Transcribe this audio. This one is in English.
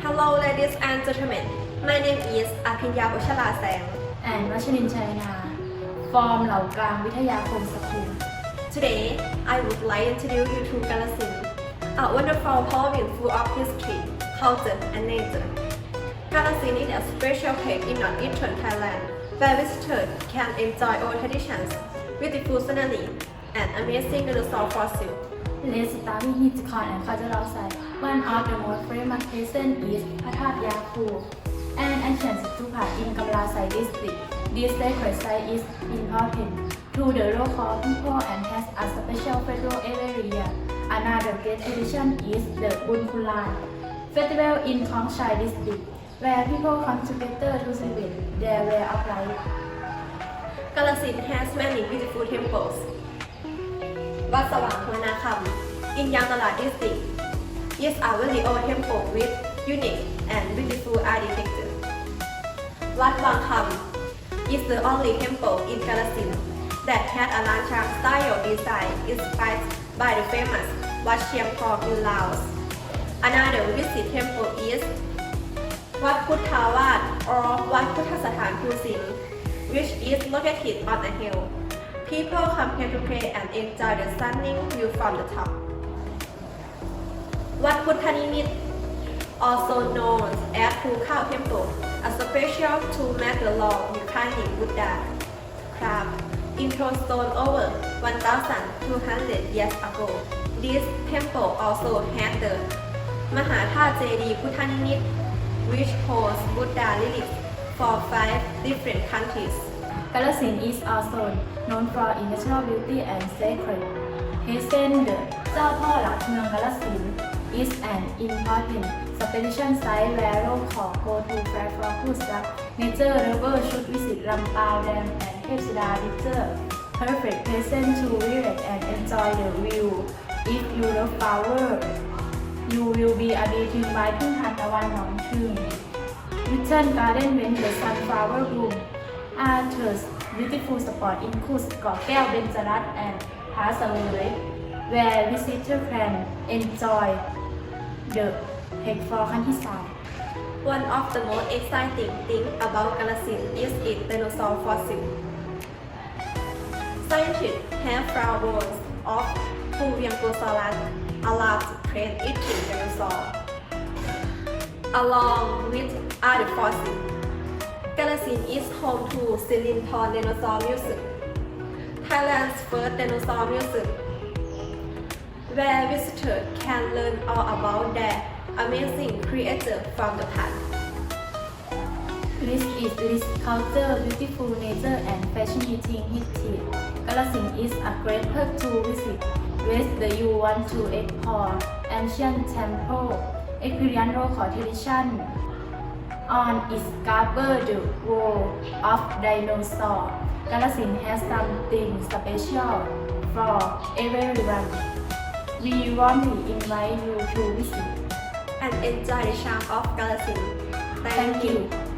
Hello ladies and gentlemen my name is อภิญญาบุชลาแสง แอนวัชรินทร์ชัยนา ฟอร์มเหล่ากลางวิทยาคมสกุล Today I would like to introduce you to Galasin a wonderful province full of history culture and nature Galasin is a special place in northeastern Thailand where visitors can enjoy old traditions beautiful scenery and amazing dinosaur fossils Let's start with musical and cultural side. One of the most famous places is Pathat Yaku, an ancient stupa in Kamlasai district. This sacred site is important to the local people and has a special festival every year. Another great tradition is the Bunkulan festival in Kongshai district, where people come together to celebrate their way of life. Kalasit has many beautiful temples. วัดสว่างหัวนาคำ in ยางตลาด district is a very old temple with unique and beautiful architecture วัดวังคำ is the only temple in Galasin that had a landmark style design inspired by the famous วัดเชียงทอง in Laos Another visit temple is วัดพุทธาวาส or วัดพุทธสถานภูสิงห์ which is located on a hill. People come here to play and enjoy the stunning view from the top. Wat Puthanimit, also known as Pukao Temple, a special two-meter the long reclining Buddha crab introduced over 1,200 years ago. This temple also had the Mahatha Jedi Puthanimit, which holds Buddha relics for five different countries. Galasin is also known for its natural beauty and sacred. Hasten the เจ้าพ่อหลักเมืองกาลสิน is an important expedition site where local go to fair for good stuff. Nature lover should visit Lampao Dam and Hepsida River. Perfect place to relax and enjoy the view. If you love flower, you will be amazed by ทุ่งทานตะวันหนองชื่น Return Garden when the sunflower bloom. Arthur's beautiful spot includes Gokel Benjarat and Hasalure, where visitors can enjoy the Hekfor countryside. One of the most exciting things about Galasin is its dinosaur fossil. Scientists have found bones of Puviancosaurus, a large prey-eating dinosaur, along with other fossils. Galasin is home to Silinthorn Dinosaur Museum, Thailand's first dinosaur museum, where visitors can learn all about their amazing creatures from the past. This is rich culture, beautiful nature, and fascinating history. Galasin is a great place to visit. Whether you want to explore ancient temple, experience local tradition, on its cover the world of dinosaur. Galasin has something special for everyone. We warmly invite you to visit. and enjoy the charm of Galasin. Thank you.